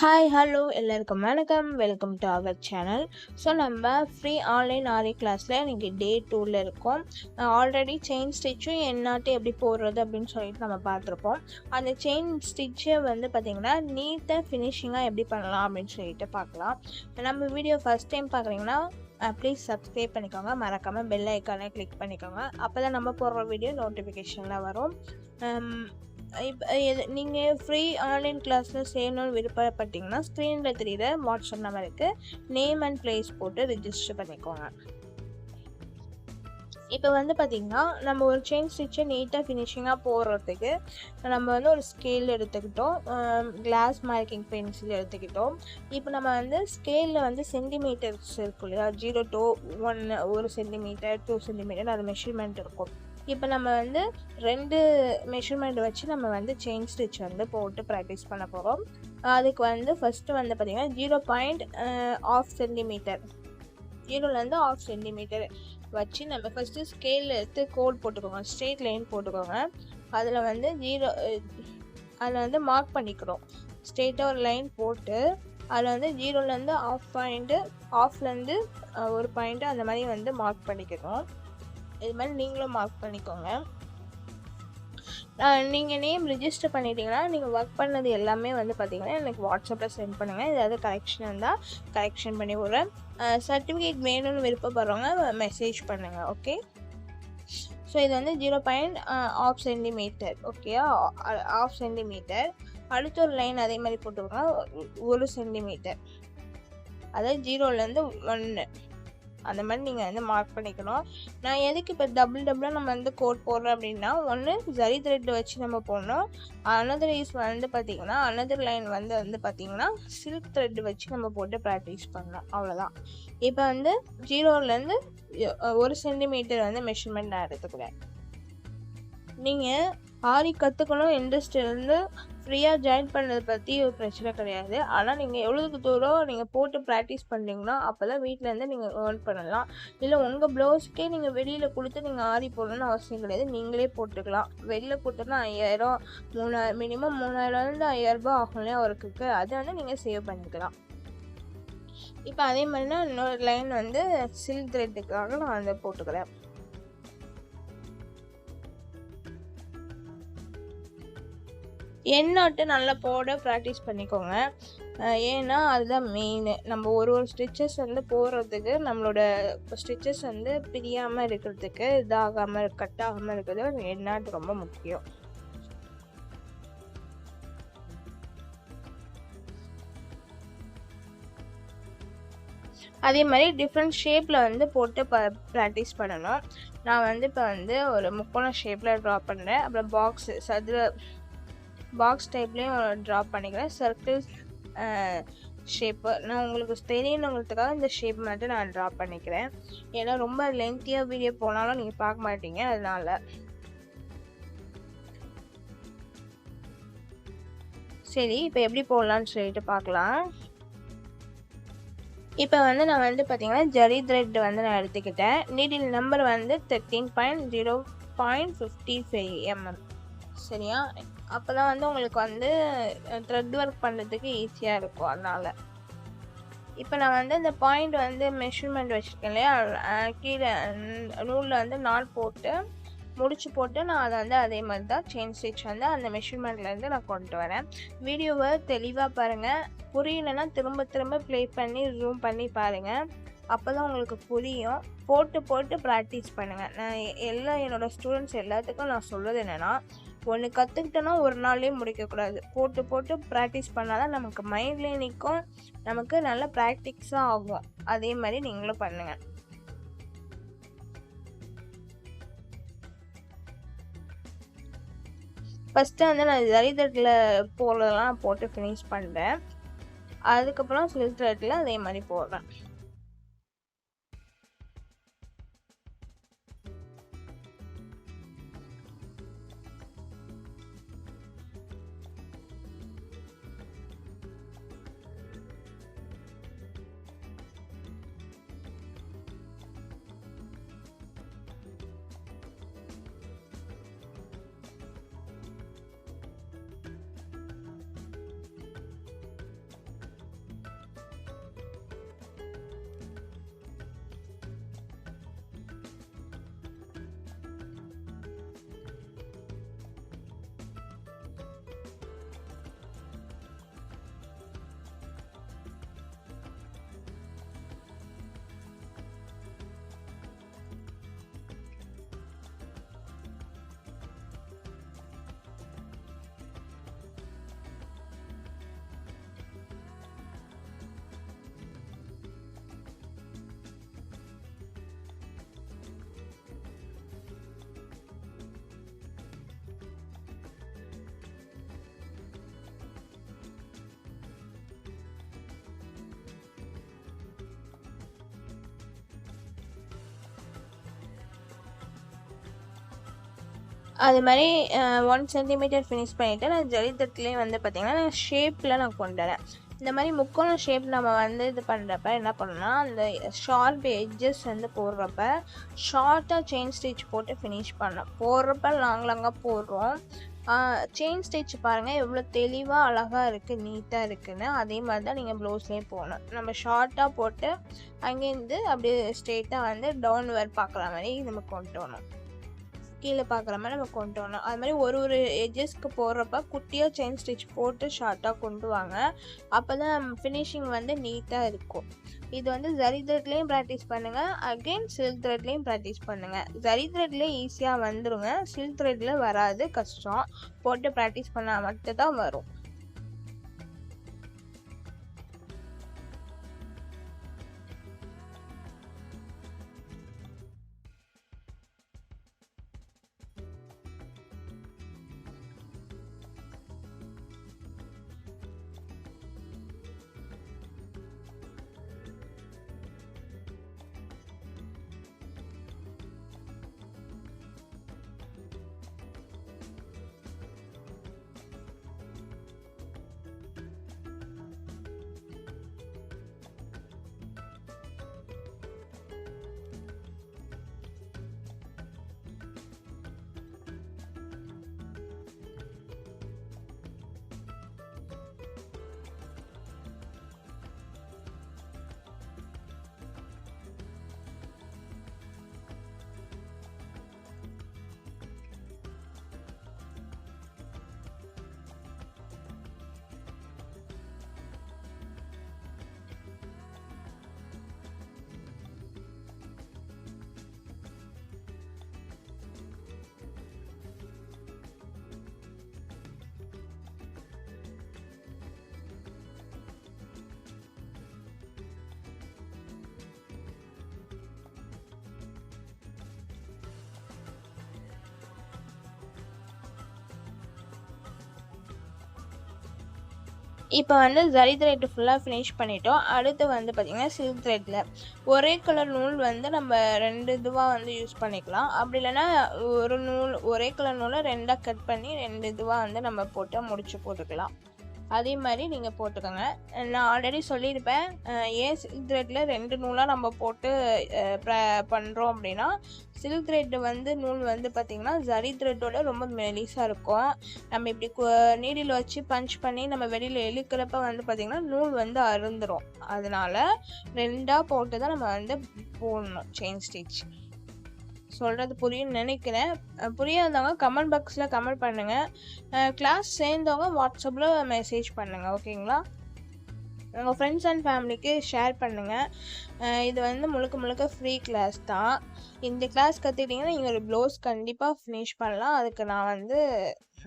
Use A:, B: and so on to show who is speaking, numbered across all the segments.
A: Hi hello எல்லாருக்கும் வணக்கம். Welcome to our channel so நம்ம ஃப்ரீ ஆன்லைன் ஆரி கிளாஸில் இன்றைக்கி டே டூவில் இருக்கோம். ஆல்ரெடி செயின் ஸ்டிச்சும் என்னாட்டு எப்படி போடுறது அப்படின்னு சொல்லிட்டு நம்ம பார்த்துருப்போம். அந்த செயின் ஸ்டிச்சை வந்து பார்த்திங்கன்னா நீட்டாக ஃபினிஷிங்காக எப்படி பண்ணலாம் அப்படின்னு சொல்லிட்டு பார்க்கலாம். நம்ம வீடியோ ஃபஸ்ட் டைம் பார்க்குறீங்கன்னா ப்ளீஸ் சப்ஸ்கிரைப் பண்ணிக்கோங்க. மறக்காமல் பெல் ஐக்கானை கிளிக் பண்ணிக்கோங்க. அப்போ தான் நம்ம போடுற வீடியோ நோட்டிஃபிகேஷனில் வரும். இப்போ எது நீங்கள் ஃப்ரீ ஆன்லைன் கிளாஸில் சேரணும்னு விருப்பப்பட்டீங்கன்னா ஸ்க்ரீனில் தெரியுற வாட்ஸ்அப் நம்பருக்கு நேம் அண்ட் ப்ளேஸ் போட்டு ரிஜிஸ்டர் பண்ணிக்கோங்க. இப்போ வந்து பார்த்திங்கன்னா நம்ம ஒரு செயின் ஸ்டிச்சை நீட்டாக ஃபினிஷிங்காக போடுறதுக்கு நம்ம வந்து ஒரு ஸ்கேல் எடுத்துக்கிட்டோம். கிளாஸ் மார்க்கிங் பென்சில் எடுத்துக்கிட்டோம். இப்போ நம்ம வந்து ஸ்கேலில் வந்து சென்டிமீட்டர்ஸ் இருக்கும் இல்லையா? ஜீரோ டூ ஒன் ஒரு சென்டிமீட்டர் டூ சென்டிமீட்டர் அது மெஷர்மெண்ட் இருக்கும். இப்போ நம்ம வந்து ரெண்டு மெஷர்மெண்ட் வச்சு நம்ம வந்து செயின் ஸ்டிச் வந்து போட்டு ப்ராக்டிஸ் பண்ண போகிறோம் அதுக்கு வந்து ஃபஸ்ட்டு வந்து பார்த்திங்கன்னா ஜீரோ பாயிண்ட் ஆஃப் சென்டிமீட்டர் ஜீரோலேருந்து ஆஃப் சென்டிமீட்டர் வச்சு நம்ம ஃபஸ்ட்டு ஸ்கேல் எடுத்து கோட் போட்டுக்கோங்க. ஸ்ட்ரெயிட் லைன் போட்டுக்கோங்க. அதில் வந்து ஜீரோ அதில் வந்து மார்க் பண்ணிக்கிறோம். ஸ்ட்ரெயிட்டாக ஒரு லைன் போட்டு அதில் வந்து ஜீரோலேருந்து ஆஃப் பாயிண்ட்டு ஆஃப்லேருந்து ஒரு பாயிண்ட்டு அந்த மாதிரி வந்து மார்க் பண்ணிக்கிறோம். இது மாதிரி நீங்களும் மார்க் பண்ணிக்கோங்க. நீங்கள் நேம் ரிஜிஸ்டர் பண்ணிட்டீங்கன்னா நீங்கள் ஒர்க் பண்ணது எல்லாமே வந்து பார்த்தீங்கன்னா எனக்கு வாட்ஸ்அப்பில் சென்ட் பண்ணுங்கள் ஏதாவது கரெக்ஷன் இருந்தால் கரெக்ஷன் பண்ணி விட்றேன். சர்டிஃபிகேட் வேணும்னு விருப்பப்படுறவங்க மெசேஜ் பண்ணுங்கள் ஓகே ஸோ இது வந்து ஜீரோ பாயிண்ட் ஆஃப் சென்டிமீட்டர் ஓகேயா ஆஃப் சென்டிமீட்டர் அடுத்த ஒரு லைன் அதே மாதிரி போட்டுக்கோங்க ஒரு சென்டிமீட்டர் அதாவது ஜீரோலேருந்து ஒன்று அந்த மாதிரி நீங்கள் வந்து மார்க் பண்ணிக்கணும். நான் எதுக்கு இப்போ டபுள் டபுளாக நம்ம வந்து கோட் போடுறோம் அப்படின்னா ஒன்று ஜரி த்ரெட் வச்சு நம்ம போடணும். அனதர் இஸ் வந்து பார்த்திங்கன்னா அனதர் லைன் வந்து வந்து பார்த்திங்கன்னா சில்க் த்ரெட் வச்சு நம்ம போட்டு ப்ராக்டிஸ் பண்ணணும். அவ்வளோதான் இப்போ வந்து ஜீரோலேருந்து ஒரு சென்டிமீட்டர் வந்து மெஷர்மெண்ட் நான் எடுத்துக்கிறேன். நீங்கள் ஆரி கற்றுக்கணும் இன்ட்ரெஸ்ட் இருந்து ஃப்ரீயாக ஜாயின் பண்ணதை பற்றி ஒரு பிரச்சனை கிடையாது. ஆனால் நீங்கள் எவ்வளோக்கு தூரம் நீங்கள் போட்டு ப்ராக்டிஸ் பண்ணுறீங்கன்னா அப்போ தான் வீட்டிலேருந்து நீங்கள் ஏர்ன் பண்ணலாம். இல்லை உங்கள் ப்ளவுஸ்க்கே நீங்கள் வெளியில் கொடுத்து நீங்கள் ஆரி போடணும்னு அவசியம் கிடையாது. நீங்களே போட்டுக்கலாம். வெளியில் கொடுத்தோன்னா ஐயாயிரம் மூணாயிரம் மினிமம் மூணாயிரம்லேருந்து ஐயாயிரரூபா ஆகும் இல்லையா ஒர்க்குக்கு அதை வந்து நீங்கள் சேவ் பண்ணிக்கலாம். இப்போ அதே மாதிரினா இன்னொரு லைன் வந்து சில்க் த்ரெட்டுக்காக நான் வந்து போட்டுக்கிறேன். எண்ணாட்டு நல்லா போட ப்ராக்டிஸ் பண்ணிக்கோங்க. ஏன்னா அதுதான் மெயின் நம்ம ஒரு ஒரு ஸ்டிச்சஸ் வந்து போடுறதுக்கு நம்மளோட ஸ்டிச்சஸ் வந்து பிரியாமல் இருக்கிறதுக்கு இதாகாமல் கட் ஆகாமல் இருக்கிறது எண்ணாட்டு ரொம்ப முக்கியம். அதே மாதிரி டிஃப்ரெண்ட் ஷேப்பில் வந்து போட்டு ப ப்ராக்டிஸ் பண்ணணும். நான் வந்து இப்போ வந்து ஒரு முக்கோண ஷேப்பில் ட்ரா பண்ணுறேன் அப்புறம் பாக்ஸ் சதுர பாக்ஸ் டைப்லேயும் ட்ரா பண்ணிக்கிறேன். சர்க்கிள் ஷேப்பு நான் உங்களுக்கு தெரியணுங்கிறதுக்காக இந்த ஷேப் மட்டும் நான் ட்ரா பண்ணிக்கிறேன். ஏன்னா ரொம்ப லென்த்தியாக வீடியோ போனாலும் நீங்கள் பார்க்க மாட்டீங்க அதனால். சரி இப்போ எப்படி போடலான்னு சொல்லிட்டு பார்க்கலாம். இப்போ வந்து நான் வந்து பார்த்தீங்கன்னா ஜரி த்ரெட் வந்து நான் எடுத்துக்கிட்டேன். நீடில் நம்பர் வந்து thirteen point zero point fifty five mm சரியா? அப்போ தான் வந்து உங்களுக்கு வந்து த்ரெட் ஒர்க் பண்ணுறதுக்கு ஈஸியாக இருக்கும் அதனால். இப்போ நான் வந்து இந்த பாயிண்ட் வந்து மெஷர்மெண்ட் வச்சுருக்கேன் இல்லையா? கீழே நூலில் வந்து நாள் போட்டு முடிச்சு போட்டு நான் அதை வந்து அதே மாதிரி தான் செயின் ஸ்டிச் வந்து அந்த மெஷர்மெண்ட்லேருந்து நான் கொண்டு வரேன். வீடியோவை தெளிவாக பாருங்கள் புரியலன்னா திரும்ப திரும்ப ப்ளே பண்ணி ஜூம் பண்ணி பாருங்கள் அப்போ தான் உங்களுக்கு புரியும். போட்டு போட்டு ப்ராக்டிஸ் பண்ணுங்கள் நான் எல்லா என்னோடய ஸ்டூடெண்ட்ஸ் எல்லாத்துக்கும் நான் சொல்கிறது என்னென்னா ஒன்று கற்றுக்கிட்டோன்னா ஒரு நாள்லேயே முடிக்கக்கூடாது. போட்டு போட்டு ப்ராக்டிஸ் பண்ணால் தான் நமக்கு மைண்ட்லேயே நிற்கும் நமக்கு நல்ல ப்ராக்டிக்ஸாக ஆகும். அதே மாதிரி நீங்களும் பண்ணுங்கள் ஃபஸ்ட்டு வந்து நான் ஜரி போடுறதெல்லாம் போட்டு ஃபினிஷ் பண்ணுறேன் அதுக்கப்புறம் ஃபில்டர்ட்டில் அதே மாதிரி போடுறேன். அது மாதிரி ஒன் சென்டிமீட்டர் ஃபினிஷ் பண்ணிவிட்டு நான் ஜலித்தட்டுலேயும் வந்து பார்த்திங்கன்னா நான் ஷேப்பில் நான் கொண்டு வரேன். இந்த மாதிரி முக்கோண ஷேப் நம்ம வந்து இது பண்ணுறப்ப என்ன பண்ணணும்னா அந்த ஷார்ப் எட்ஜஸ் வந்து போடுறப்ப ஷார்ட்டாக செயின் ஸ்டிச் போட்டு ஃபினிஷ் பண்ணோம் போடுறப்ப லாங் லாங்காக போடுறோம். செயின் ஸ்டிச் பாருங்கள் எவ்வளோ தெளிவாக அழகாக இருக்குது நீட்டாக இருக்குன்னு அதே மாதிரி தான் நீங்கள் ப்ளவுஸ்லேயும் போகணும் நம்ம ஷார்ட்டாக போட்டு அங்கேருந்து அப்படியே ஸ்ட்ரெயிட்டாக வந்து டவுன் வேர் பார்க்குற மாதிரி நம்ம கொண்டு வரணும். கீழே பார்க்குற மாதிரி நம்ம கொண்டு வரணும். அது மாதிரி ஒரு ஒரு எஜஸ்க்கு போடுறப்ப குட்டியாக செயின் ஸ்டிச் போட்டு ஷார்ட்டாக கொண்டு வாங்க. அப்போ தான் ஃபினிஷிங் வந்து நீட்டாக இருக்கும். இது வந்து ஜரி த்ரெட்லேயும் ப்ராக்டிஸ் பண்ணுங்கள் அகெயின் சில்க் த்ரெட்லேயும் ப்ராக்டிஸ் பண்ணுங்கள் ஜரி த்ரெட்லேயே ஈஸியாக வந்துடுங்க சில்க் த்ரெட்டில் வராது கஷ்டம். போட்டு ப்ராக்டிஸ் பண்ணால் மட்டும்தான் வரும். இப்போ வந்து ஜரி த்ரெட் ஃபுல்லாக ஃபினிஷ் பண்ணிட்டோம். அடுத்து வந்து பார்த்திங்கன்னா சில்க் த்ரெட்டில் ஒரே கலர் நூல் வந்து நம்ம ரெண்டு இதுவாக வந்து யூஸ் பண்ணிக்கலாம். அப்படி இல்லைன்னா ஒரு நூல் ஒரே கலர் நூலை ரெண்டாக கட் பண்ணி ரெண்டு இதுவாக வந்து நம்ம போட்டு முடிச்சு போட்டுக்கலாம். அதே மாதிரி நீங்கள் போட்டுக்கோங்க. நான் ஆல்ரெடி சொல்லியிருப்பேன். ஏன் சில்க் த்ரெட்டில் ரெண்டு நூலாக நம்ம போட்டு பண்ணுறோம் அப்படின்னா சில்க் த்ரெட் வந்து நூல் வந்து பார்த்திங்கன்னா ஜரி த்ரெட்டோட ரொம்ப மெலிசாக இருக்கும். நம்ம இப்படி நீடில் வச்சு பஞ்ச் பண்ணி நம்ம வெளியில் இழுக்கிறப்ப வந்து பார்த்திங்கன்னா நூல் வந்து அருந்துடும் அதனால ரெண்டாக போட்டு தான் நம்ம வந்து போடணும் செயின் ஸ்டிச் சொல்கிறது புரியும்னு நினைக்கிறேன். புரியாதவங்க கமெண்ட் பாக்ஸில் கமெண்ட் பண்ணுங்கள் கிளாஸ் சேர்ந்தவங்க வாட்ஸ்அப்பில் மெசேஜ் பண்ணுங்கள் ஓகேங்களா உங்கள் ஃப்ரெண்ட்ஸ் அண்ட் ஃபேமிலிக்கு ஷேர் பண்ணுங்கள் இது வந்து முழுக்க முழுக்க ஃப்ரீ கிளாஸ் தான். இந்த கிளாஸ் கற்றுக்கிட்டிங்கன்னா நீங்கள் ஒரு ப்ளவுஸ் கண்டிப்பாக ஃபினிஷ் பண்ணலாம். அதுக்கு நான் வந்து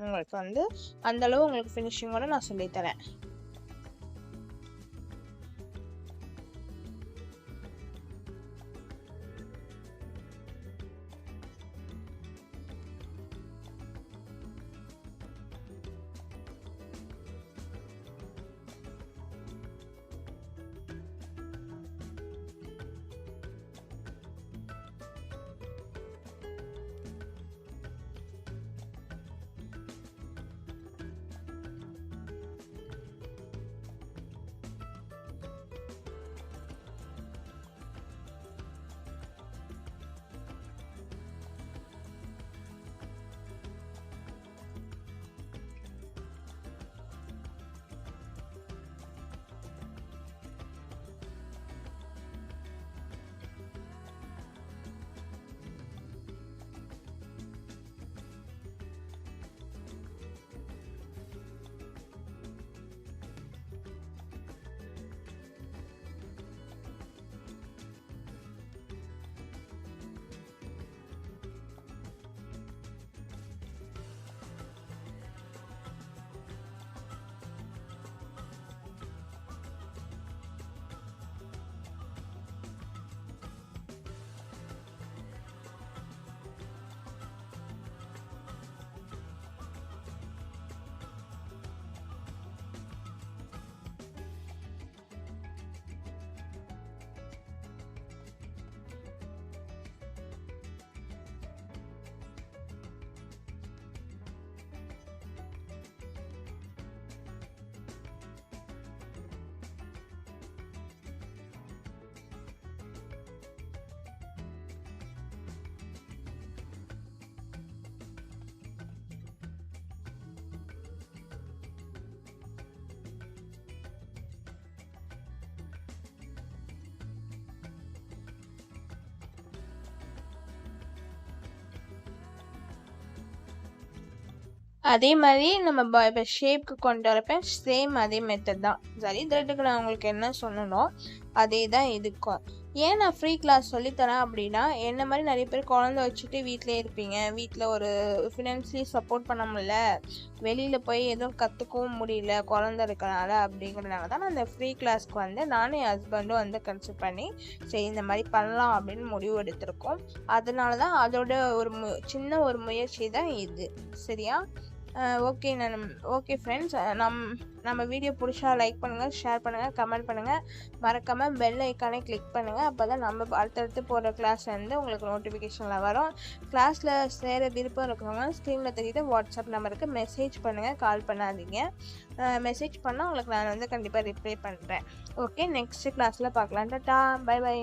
A: உங்களுக்கு வந்து அந்தளவு உங்களுக்கு ஃபினிஷிங்கோட நான் சொல்லித்தரேன். அதே மாதிரி நம்ம ப இப்போ ஷேப்க்கு கொண்டு வரப்ப சேம் அதே மெத்தட் தான். சரி த்ரெட்டுக்கு நான் உங்களுக்கு என்ன சொல்லணும்? அதே தான் இதுக்கும் ஏன் நான் ஃப்ரீ கிளாஸ் சொல்லித்தரேன் அப்படின்னா என்ன மாதிரி நிறைய பேர் குழந்த வச்சுட்டு வீட்டிலே இருப்பீங்க. வீட்டில் ஒரு ஃபினான்ஷியலி சப்போர்ட் பண்ண முடியல. வெளியில் போய் எதுவும் கற்றுக்கவும் முடியல குழந்த இருக்கனால அப்படிங்கிறதுனால தான் நான் அந்த ஃப்ரீ கிளாஸ்க்கு வந்து நானும் என் ஹஸ்பண்டும் வந்து கன்சிடர் பண்ணி சரி இந்த மாதிரி பண்ணலாம் அப்படின்னு முடிவு எடுத்திருக்கோம். அதனால தான் அதோட ஒரு மு சின்ன ஒரு முயற்சி தான் இது. சரியா? ஓகே நான் ஓகே ஃப்ரெண்ட்ஸ் நம் நம்ம வீடியோ பிடிச்சா லைக் பண்ணுங்கள் ஷேர் பண்ணுங்கள் கமெண்ட் பண்ணுங்கள் மறக்காமல் பெல் ஐக்கானே கிளிக் பண்ணுங்கள் அப்போ தான் நம்ம அடுத்தடுத்து போகிற கிளாஸ்லேருந்து உங்களுக்கு நோட்டிஃபிகேஷனில் வரும். கிளாஸில் சேர விருப்பம் இருக்கிறவங்க ஸ்க்ரீனில் தெரியுது வாட்ஸ்அப் நம்பருக்கு மெசேஜ் பண்ணுங்கள் கால் பண்ணாதீங்க. மெசேஜ் பண்ணால் உங்களுக்கு நான் வந்து கண்டிப்பாக ரிப்ளை பண்ணுறேன் ஓகே நெக்ஸ்ட் கிளாஸில் பார்க்கலாம். Tata bye by